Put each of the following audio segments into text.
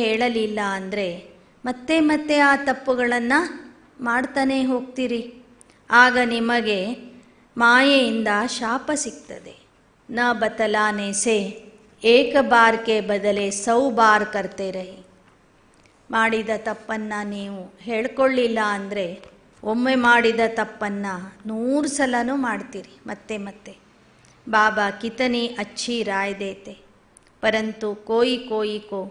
ಹೇಳಲಿಲ್ಲ ಅಂದರೆ ಮತ್ತೆ ಮತ್ತೆ ಆ ತಪ್ಪುಗಳನ್ನು ಮಾಡ್ತಾನೆ ಹೋಗ್ತೀರಿ. ಆಗ ನಿಮಗೆ ಮಾಯೆಯಿಂದ ಶಾಪ ಸಿಗ್ತದೆ. ನ ಬತಲಾನೆ ಸೆ, ಏಕ ಬಾರ್ಕೆ ಬದಲೇ ಸೌ ಬಾರ್ ಕರ್ತೆ ರಹಿ. ಮಾಡಿದ ತಪ್ಪನ್ನು ನೀವು ಹೇಳ್ಕೊಳ್ಳಿಲ್ಲ ಅಂದರೆ ಒಮ್ಮೆ ಮಾಡಿದ ತಪ್ಪನ್ನು ನೂರು ಸಲನೂ ಮಾಡ್ತೀರಿ, ಮತ್ತೆ ಮತ್ತೆ. ಬಾಬಾ ಕಿತನಿ ಅಚ್ಚಿ ರಾಯ್ ದೇತೆ ಪರಂತು ಕೋಯಿ ಕೋಯಿ ಕೋ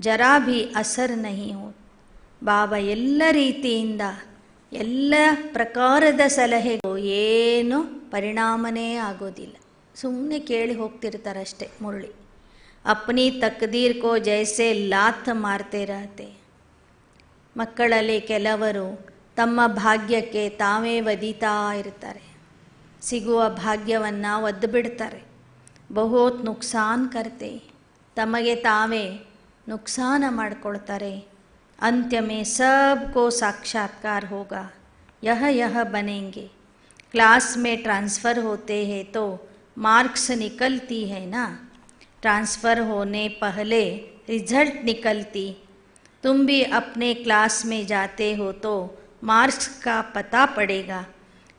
ಜರಾ ಭಿ ಅಸರ್ ನಹಿ ಹೋ. ಬಾಬಾ ಎಲ್ಲ ರೀತಿಯಿಂದ, ಎಲ್ಲ ಪ್ರಕಾರದ ಸಲಹೆಗೂ ಏನು ಪರಿಣಾಮನೇ ಆಗೋದಿಲ್ಲ. ಸುಮ್ಮನೆ ಕೇಳಿ ಹೋಗ್ತಿರ್ತಾರಷ್ಟೆ ಮುರಳಿ. ಅಪ್ನಿ ತಕ್ದೀರ್ ಕೋ ಜೈಸೆ ಲಾತ್ ಮಾರ್ತೆ ರಹತೆ. ಮಕ್ಕಳಲ್ಲಿ ಕೆಲವರು ತಮ್ಮ ಭಾಗ್ಯಕ್ಕೆ ತಾವೇ ಒದೀತಾ ಇರ್ತಾರೆ. ಸಿಗುವ ಭಾಗ್ಯವನ್ನು ಒದ್ದು ಬಿಡ್ತಾರೆ ಬಹುತ್ ನುಕ್ಸಾನ್ ಕರ್ತೆ. ತಮಗೆ ತಾವೇ नुकसान ಮಾಡ್ಕೊಳ್ತಾರೆ अंत्य सबको साक्षात्कार होगा। यह यह बनेंगे। क्लास में ट्रांसफ़र होते हैं तो मार्क्स निकलती है ना। ट्रांसफ़र होने पहले रिज़ल्ट निकलती। तुम भी अपने क्लास में जाते हो तो मार्क्स का पता पड़ेगा।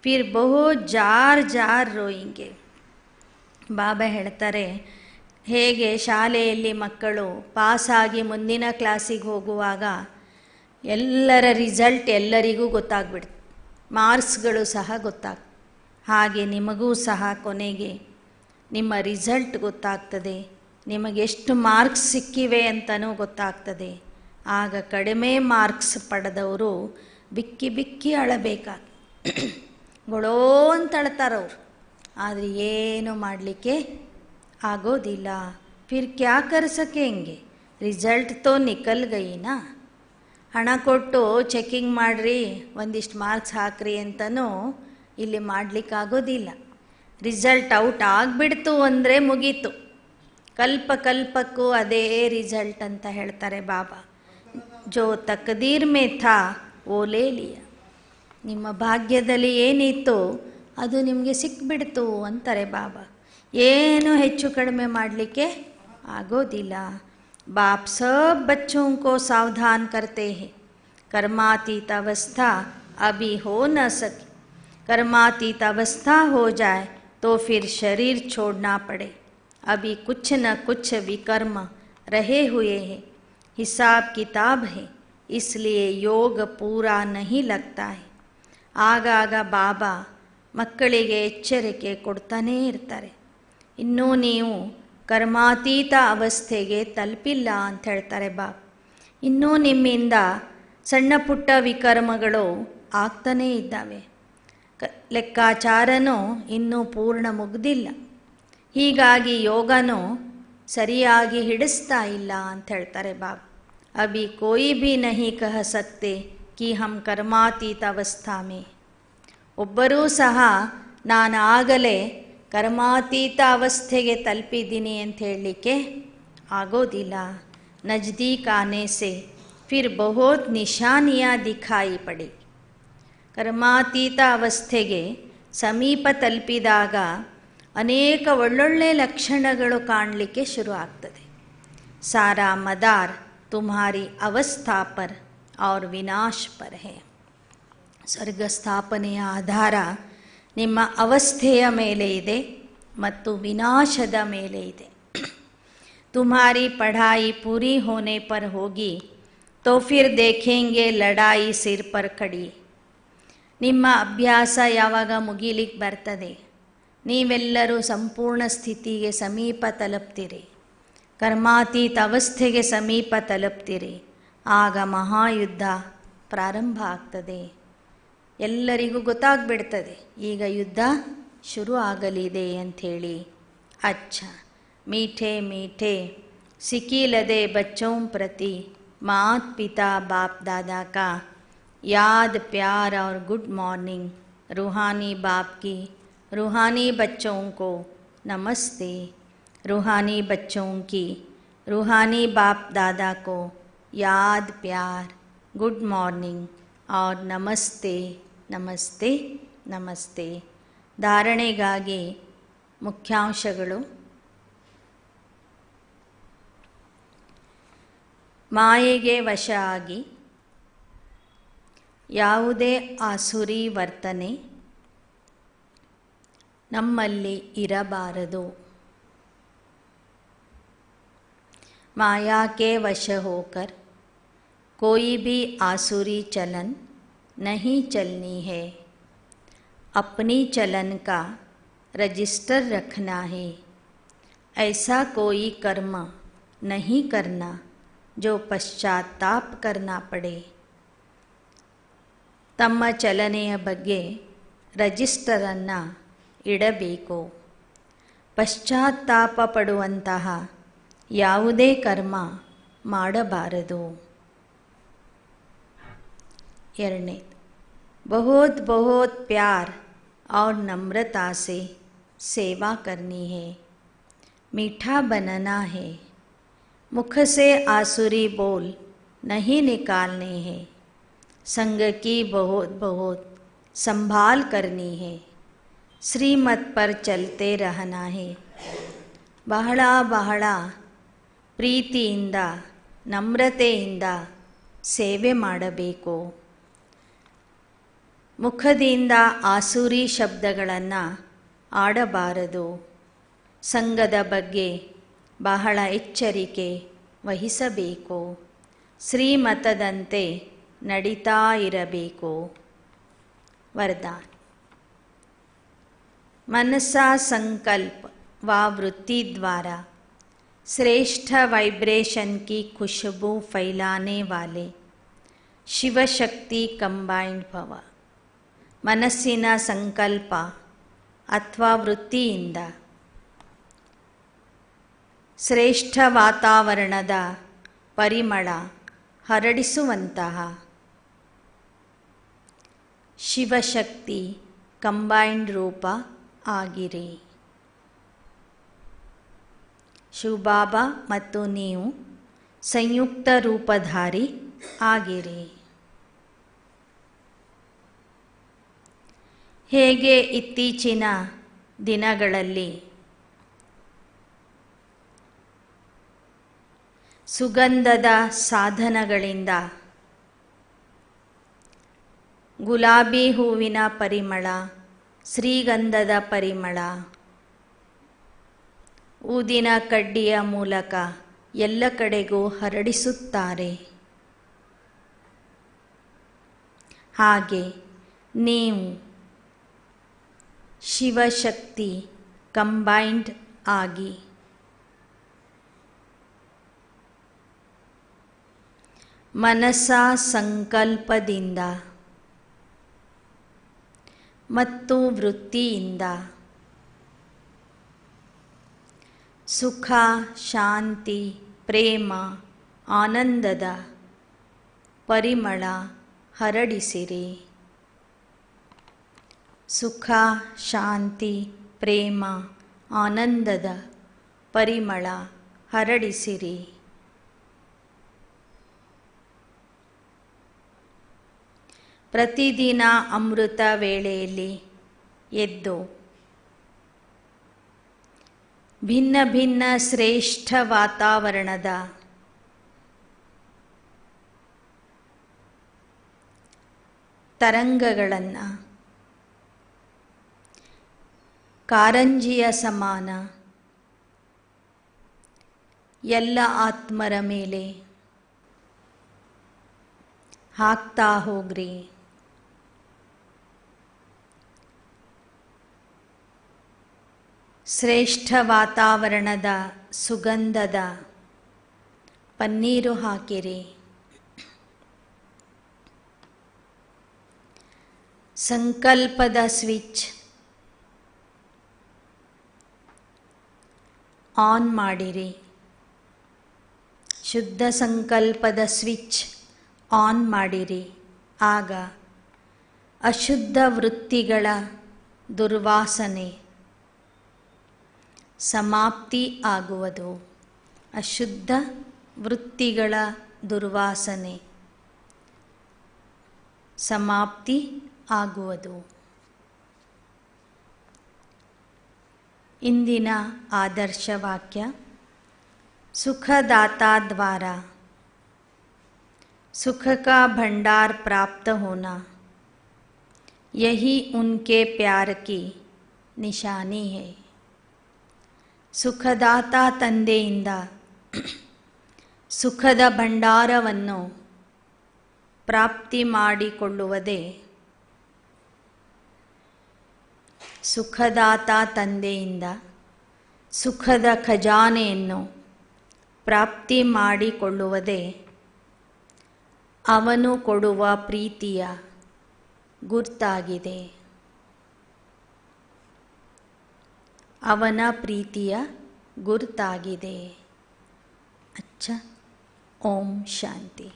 फिर बहुत जार जार रोएँगे। बाबा हेड़ता ಹೇಗೆ ಶಾಲೆಯಲ್ಲಿ ಮಕ್ಕಳು ಪಾಸಾಗಿ ಮುಂದಿನ ಕ್ಲಾಸಿಗೆ ಹೋಗುವಾಗ ಎಲ್ಲರ ರಿಸಲ್ಟ್ ಎಲ್ಲರಿಗೂ ಗೊತ್ತಾಗ್ಬಿಡ್ತು. ಮಾರ್ಕ್ಸ್ಗಳು ಸಹ ಗೊತ್ತಾಗ ಹಾಗೆ ನಿಮಗೂ ಸಹ ಕೊನೆಗೆ ನಿಮ್ಮ ರಿಸಲ್ಟ್ ಗೊತ್ತಾಗ್ತದೆ. ನಿಮಗೆಷ್ಟು ಮಾರ್ಕ್ಸ್ ಸಿಕ್ಕಿವೆ ಅಂತಲೂ ಗೊತ್ತಾಗ್ತದೆ. ಆಗ ಕಡಿಮೆ ಮಾರ್ಕ್ಸ್ ಪಡೆದವರು ಬಿಕ್ಕಿ ಬಿಕ್ಕಿ ಅಳಬೇಕಾಗ ಗೊಳೋ ಅಂತ ಅಳ್ತಾರವ್ರು ಆದರೆ ಏನು ಮಾಡಲಿಕ್ಕೆ ಆಗೋದಿಲ್ಲ. ಫಿರ್ ಕ್ಯಾ ಕರ್ ಸಕೆಂಗೆ ರಿಸಲ್ಟ್ ತೋ ನಿಕಲ್ ಗೈನಾ ಹಣ ಕೊಟ್ಟು ಚೆಕಿಂಗ್ ಮಾಡಿರಿ, ಒಂದಿಷ್ಟು ಮಾರ್ಕ್ಸ್ ಹಾಕ್ರಿ ಅಂತನೂ ಇಲ್ಲಿ ಮಾಡಲಿಕ್ಕಾಗೋದಿಲ್ಲ. ರಿಸಲ್ಟ್ ಔಟ್ ಆಗಿಬಿಡ್ತು ಅಂದರೆ ಮುಗೀತು. ಕಲ್ಪ ಕಲ್ಪಕ್ಕೂ ಅದೇ ರಿಸಲ್ಟ್ ಅಂತ ಹೇಳ್ತಾರೆ ಬಾಬಾ. ಜೋ ತಕದೀರ್ ಮೇ ಥಾ ಓಲೇ ಲಿಯ ನಿಮ್ಮ ಭಾಗ್ಯದಲ್ಲಿ ಏನಿತ್ತು, ಅದು ನಿಮಗೆ ಸಿಕ್ಬಿಡ್ತು ಅಂತಾರೆ ಬಾಬಾ. ಏನು ಹೆಚ್ಚು ಕಡಿಮೆ ಮಾಡಲಿಕ್ಕೆ ಆಗೋದಿಲ್ಲ बाप सब बच्चों को सावधान करते हैं कर्मातीत अवस्था अभी हो न सकी कर्मातीत अवस्था हो जाए तो फिर शरीर छोड़ना पड़े अभी कुछ न कुछ विकर्म रहे हुए हैं हिसाब किताब है इसलिए योग पूरा नहीं लगता है ಆಗಾಗ ಬಾಬಾ ಮಕ್ಕಳಿಗೆ ಎಚ್ಚರಿಕೆ ಕೊಡ್ತಾನೇ ಇರ್ತಾರೆ ಇನ್ನೂ ನೀವು ಕರ್ಮಾತೀತ ಅವಸ್ಥೆಗೆ ತಲುಪಿಲ್ಲ ಅಂತ ಹೇಳ್ತಾರೆ ಬಾ ಇನ್ನೂ ನಿಮ್ಮಿಂದ ಸಣ್ಣ ಪುಟ್ಟ ವಿಕರ್ಮಗಳು ಆಗ್ತಾನೇ ಇದ್ದಾವೆ. ಕ ಲೆಕ್ಕಾಚಾರನೂ ಇನ್ನೂ ಪೂರ್ಣ ಮುಗ್ದಿಲ್ಲ. ಹೀಗಾಗಿ ಯೋಗನೂ ಸರಿಯಾಗಿ ಹಿಡಿಸ್ತಾ ಇಲ್ಲ ಅಂತ ಹೇಳ್ತಾರೆ ಬಾಬ್ ಅಭಿ ಕೋಯಿ ಭಿ ನಹಿ ಕಹ ಸಕ್ತೆ ಕಿ ಹಂ ಕರ್ಮಾತೀತ ಅವಸ್ಥಾಮೆ. ಒಬ್ಬರೂ ಸಹ ನಾನು ಆಗಲೇ ಕರ್ಮಾತೀತ ಅವಸ್ಥೆಗೆ ತಲುಪಿದ್ದೀನಿ ಅಂತ ಹೇಳಲಿಕ್ಕೆ ಆಗೋದಿಲ್ಲ. ನಜ್ದೀಕ್ ಆನೆ ಸೆ, ಫಿರ್ ಬಹುತ್ ನಿಶಾನಿಯ ದಿಖಾಯಿ ಪಡಿ. ಕರ್ಮಾತೀತ ಅವಸ್ಥೆಗೆ ಸಮೀಪ ತಲುಪಿದಾಗ ಅನೇಕ ಒಳ್ಳೊಳ್ಳೆ ಲಕ್ಷಣಗಳು ಕಾಣಲಿಕ್ಕೆ ಶುರು ಆಗ್ತದೆ. ಸಾರಾ ಮದಾರ್ ತುಮಾರಿ ಅವಸ್ಥಾಪರ್ ಅವ್ರ ವಿನಾಶ್ ಪರ್ ಹೇ ಸ್ವರ್ಗ ಸ್ಥಾಪನೆಯ ಆಧಾರ ನಿಮ್ಮ ಅವಸ್ಥೆಯ ಮೇಲೆ ಇದೆ ಮತ್ತು ವಿನಾಶದ ಮೇಲೆ ಇದೆ. ತುಮಾರಿ, ಪಢಾಯಿ, ಪೂರಿ, ಹೋನೆ ಪರ್ ಹೋಗಿ ತೋ ಫಿರ್ ದೇಖೇಂಗೆ, ಲಡಾಯಿ, ಸಿರ್ ಪರ್ ಕಡಿ. ನಿಮ್ಮ ಅಭ್ಯಾಸ ಯಾವಾಗ ಮುಗಿಲಿಕ್ಕೆ ಬರ್ತದೆ? ನೀವೆಲ್ಲರೂ ಸಂಪೂರ್ಣ ಸ್ಥಿತಿಗೆ ಸಮೀಪ ತಲುಪ್ತೀರಿ. ಕರ್ಮಾತೀತ ಅವಸ್ಥೆಗೆ ಸಮೀಪ ತಲುಪ್ತೀರಿ. ಆಗ ಮಹಾಯುದ್ಧ ಪ್ರಾರಂಭ ಆಗ್ತದೆ. ಎಲ್ಲರಿಗೂ ಗೊತ್ತಾಗ್ಬಿಡ್ತದೆ ಈಗ ಯುದ್ಧ ಶುರು ಆಗಲಿದೆ ಅಂಥೇಳಿ ಅಚ್ಚ ಮೀಠೆ ಮೀಠೆ ಸಿಕ್ಕಿಲದೆ ಬಚ್ಚೋಂ ಪ್ರತಿ ಮಾತ್ ಪಿತಾ ಬಾಪ್ दादा का याद प्यार और गुड मॉर्निंग रूहानी बाप की रूहानी बच्चों को नमस्ते रूहानी बच्चों की रूहानी बाप दादा को याद प्यार गुड मॉर्निंग और ನಮಸ್ತೆ ನಮಸ್ತೆ ನಮಸ್ತೆ. ಧಾರಣೆಗಾಗಿ ಮುಖ್ಯಾಂಶಗಳು. ಮಾಯೆಗೆ ವಶ ಆಗಿ, ಯಾವುದೇ ಆಸುರಿ ವರ್ತನೆ ನಮ್ಮಲ್ಲಿ ಇರಬಾರದು. ಮಾಯಾಕೆ ವಶ ಹೋಕರ್ ಕೋಯಿ ಬಿ ಆಸುರಿ ಚಲನ್ नहीं चलनी है अपनी चलन का रजिस्टर रखना है ऐसा कोई कर्म नहीं करना जो पश्चाताप करना पड़े ತಮ್ಮ ಚಲನೆಯ ಬಗ್ಗೆ ರಜಿಸ್ಟರನ್ನು ಇಡಬೇಕು ಪಶ್ಚಾತ್ತಾಪ ಪಡುವಂತಹ ಯಾವುದೇ ಕರ್ಮ ಮಾಡಬಾರದು ಎರಡನೇ बहुत बहुत प्यार और नम्रता से सेवा करनी है मीठा बनना है मुख से आसुरी बोल नहीं निकालने हैं संग की बहुत बहुत संभाल करनी है श्रीमत पर चलते रहना है ಬಹಳ ಬಹಳ ಪ್ರೀತಿಯಿಂದ ನಮ್ರತೆಯಿಂದ ಸೇವೆ ಮಾಡಬೇಕು ಮುಖದಿಂದ ಆಸುರಿ ಶಬ್ದಗಳನ್ನು ಆಡಬಾರದು ಸಂಘದ ಬಗ್ಗೆ ಬಹಳ ಎಚ್ಚರಿಕೆ ವಹಿಸಬೇಕು ಶ್ರೀಮತದಂತೆ ನಡೀತಾ ಇರಬೇಕು वरदान मनसा संकल्प व वृत्ति द्वारा श्रेष्ठ वाइब्रेशन की खुशबू फैलाने वाले ಶಿವ ಶಕ್ತಿ ಕಂಬೈನ್ಡ್ ಭವ ಮನಸ್ಸಿನ ಸಂಕಲ್ಪ ಅಥವಾ ವೃತ್ತಿಯಿಂದ. ಶ್ರೇಷ್ಠ ವಾತಾವರಣದ ಪರಿಮಳ ಹರಡಿಸುವಂತಹ. ಶಿವಶಕ್ತಿ ಕಂಬೈನ್ಡ್ ರೂಪ ಆಗಿರಿ. ಶಿವಬಾಬಾ ಮತ್ತು ನೀವು ಸಂಯುಕ್ತ ರೂಪಧಾರಿ ಆಗಿರಿ. ಹೇಗೆ ಇತ್ತೀಚಿನ ದಿನಗಳಲ್ಲಿ? ಸುಗಂಧದ ಸಾಧನಗಳಿಂದ. ಗುಲಾಬಿ ಹೂವಿನ ಪರಿಮಳ, ಶ್ರೀಗಂಧದ ಪರಿಮಳ. ಊದಿನ ಕಡ್ಡಿಯ ಮೂಲಕ ಎಲ್ಲ ಕಡೆಗೂ ಹರಡಿಸುತ್ತಾರೆ. ಹಾಗೆ ನೀವು ಶಿವಶಕ್ತಿ ಕಂಬೈನ್ಡ್ ಆಗಿ. ಮನಸ ಸಂಕಲ್ಪದಿಂದ ಮತ್ತು ವೃತ್ತಿಯಿಂದ. ಸುಖ ಶಾಂತಿ ಪ್ರೇಮ ಆನಂದದ ಪರಿಮಳ ಹರಡಿಸಿರಿ. ಸುಖ, ಶಾಂತಿ, ಪ್ರೇಮ, ಆನಂದದ ಪರಿಮಳ ಹರಡಿಸಿರಿ. ಪ್ರತಿದಿನ ಅಮೃತ ವೇಳೆಯಲ್ಲಿ ಎದ್ದು ಭಿನ್ನ ಭಿನ್ನ ಶ್ರೇಷ್ಠ ವಾತಾವರಣದ ತರಂಗಗಳನ್ನು ಕಾರಂಜಿಯ ಸಮಾನ. ಎಲ್ಲ ಆತ್ಮರ ಮೇಲೆ ಹಾಕ್ತಾ ಹೋಗ್ರಿ. ಶ್ರೇಷ್ಠ ವಾತಾವರಣದ ಸುಗಂಧದ ಪನ್ನೀರು ಹಾಕಿರಿ. ಸಂಕಲ್ಪದ ಸ್ವಿಚ್ ಆನ್ ಮಾಡಿರಿ. ಶುದ್ಧ ಸಂಕಲ್ಪದ ಸ್ವಿಚ್ ಆನ್ ಮಾಡಿರಿ. ಆಗ ಅಶುದ್ಧ ವೃತ್ತಿಗಳ ದುರ್ವಾಸನೆ ಸಮಾಪ್ತಿ ಆಗುವುದು. ಅಶುದ್ಧ ವೃತ್ತಿಗಳ ದುರ್ವಾಸನೆ ಸಮಾಪ್ತಿ ಆಗುವುದು. ಇಂದಿನ ಆದರ್ಶ ವಾಕ್ಯ ಸುಖದಾತಾ ದ್ವಾರ सुख का भंडार प्राप्त होना यही उनके प्यार की ನಿಶಾನಿ ಹೇ ಸುಖದಾತ ತಂದೆಯಿಂದ ಸುಖದ ಭಂಡಾರವನ್ನು ಪ್ರಾಪ್ತಿ ಮಾಡಿಕೊಳ್ಳುವುದೇ ಸುಖದಾತ ತಂದೆಯಿಂದ ಸುಖದ ಖಜಾನೆಯನ್ನು ಪ್ರಾಪ್ತಿ ಮಾಡಿಕೊಳ್ಳುವುದೇ ಅವನು ಕೊಡುವ ಪ್ರೀತಿಯ ಗುರ್ತಾಗಿದೆ. ಅವನ ಪ್ರೀತಿಯ ಗುರ್ತಾಗಿದೆ. ಅಚ್ಚ. ಓಂ ಶಾಂತಿ.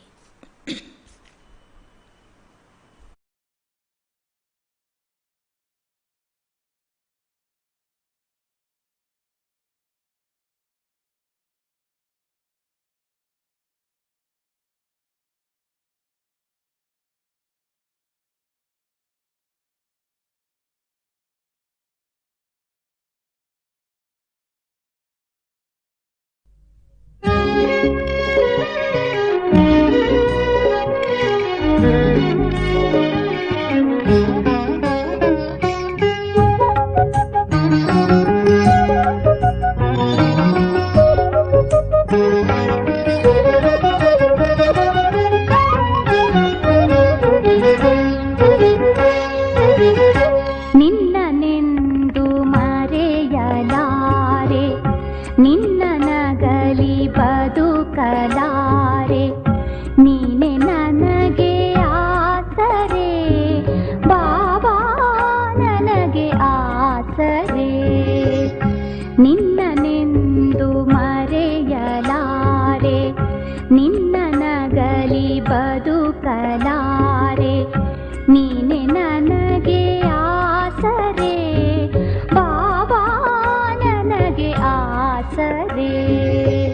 ಆಸರೆ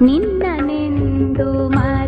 ನಿನ್ನನೆಂದು ಮರೆಯಲಾರೆ